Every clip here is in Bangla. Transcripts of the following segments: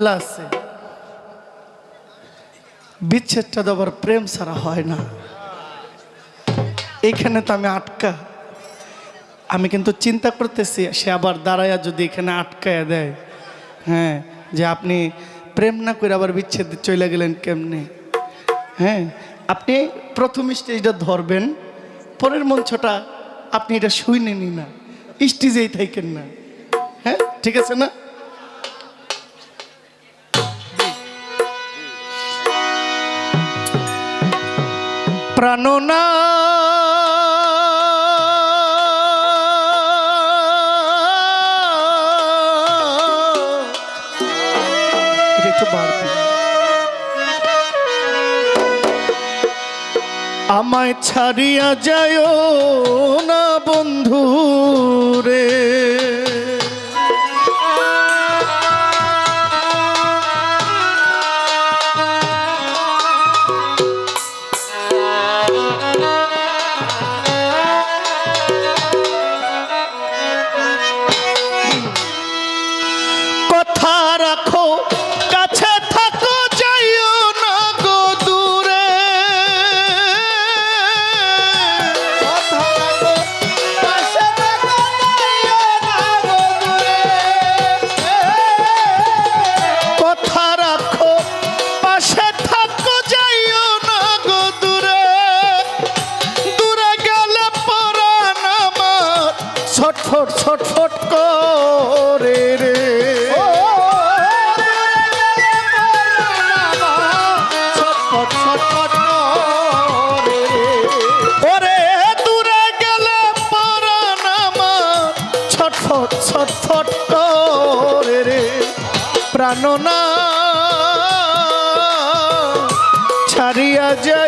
আছে বিচ্ছেদটা তো আবার প্রেম ছাড়া হয় না। এইখানে তো আমি আটকা। আমি কিন্তু চিন্তা করতেছি, সে আবার দাঁড়ায়া যদি এখানে আটকায়া দেয়। হ্যাঁ যে আপনি প্রেম না করে আবার বিচ্ছেদ চলে গেলেন কেমনে? হ্যাঁ আপনি প্রথম স্টেজটা ধরবেন, পরের মঞ্চটা আপনি এটা শুনে নি না। স্টেজেই থাকেন না। হ্যাঁ ঠিক আছে না? প্রাণনা। আমায় ছাড়িয়া যায় না বন্ধু রে রাখো প্রাণনা ছাড়িয়া যায়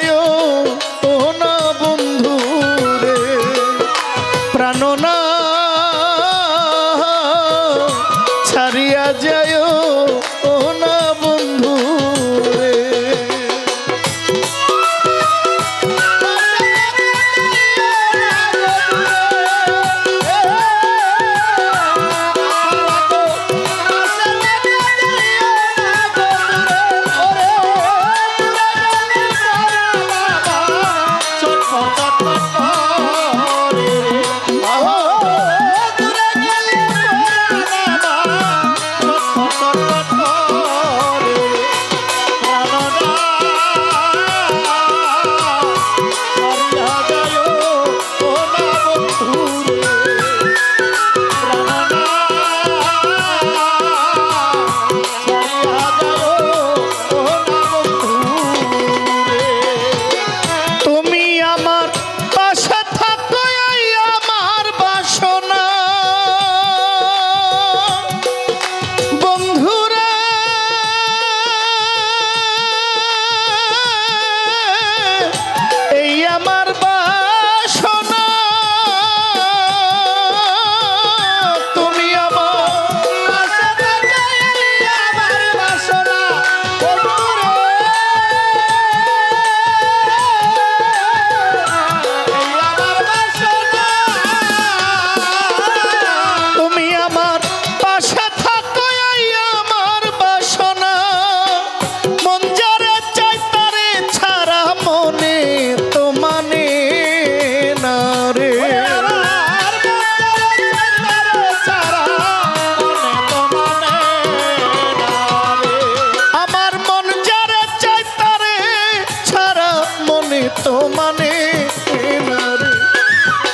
মনে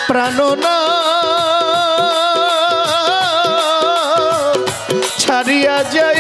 প্রাণনা ছাড়িয়া যায়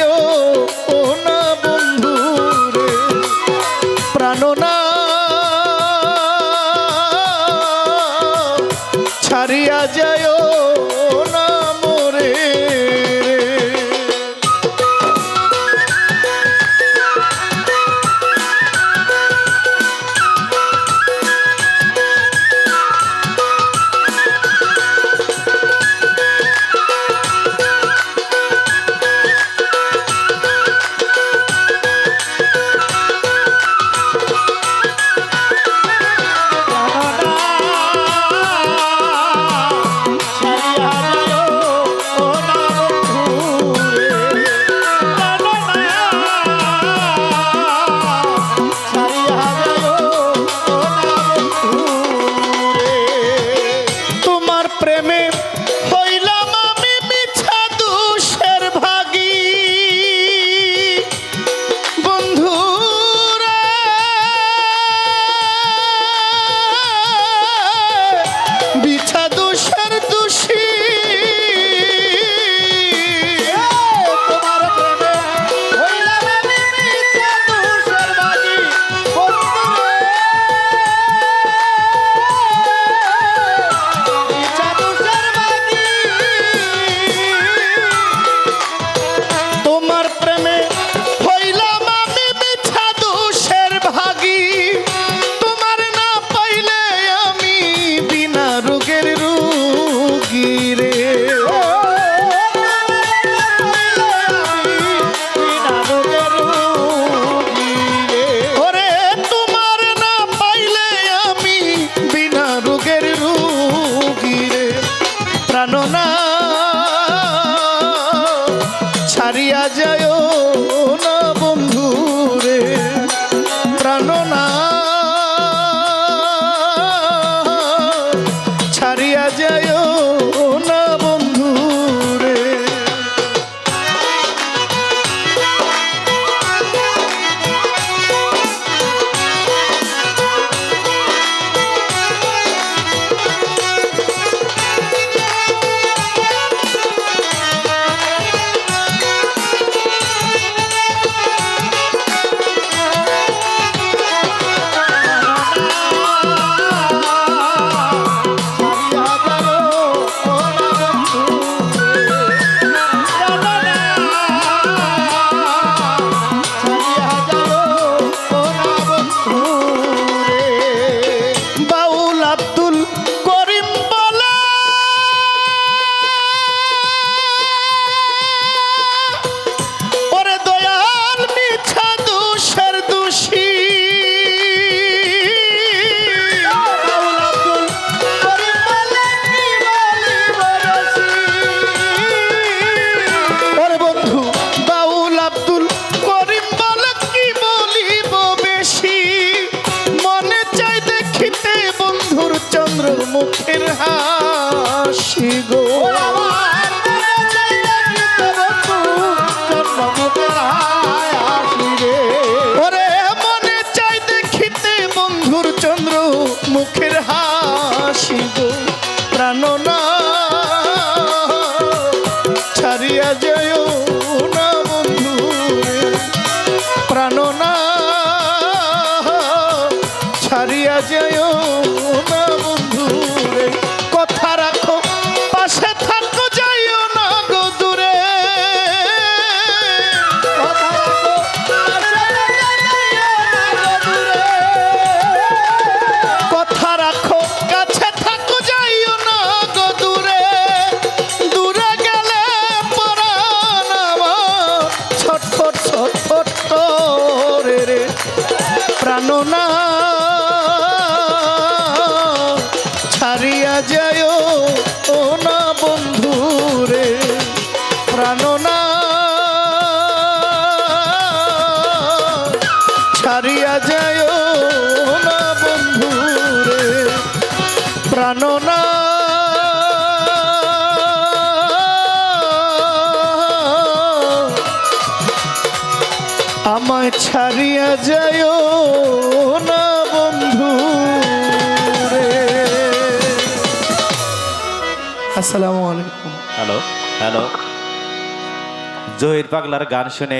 মুখের হাসি গো প্রাণনা ছাড়িয়া যায় না বন্ধু প্রাণ না। ছাড়িয়া যায় না আমায় ছাড়িয়া যায় না বন্ধু আসসালামু আলাইকুম। Hello hello. জহির পাগলার গান শুনে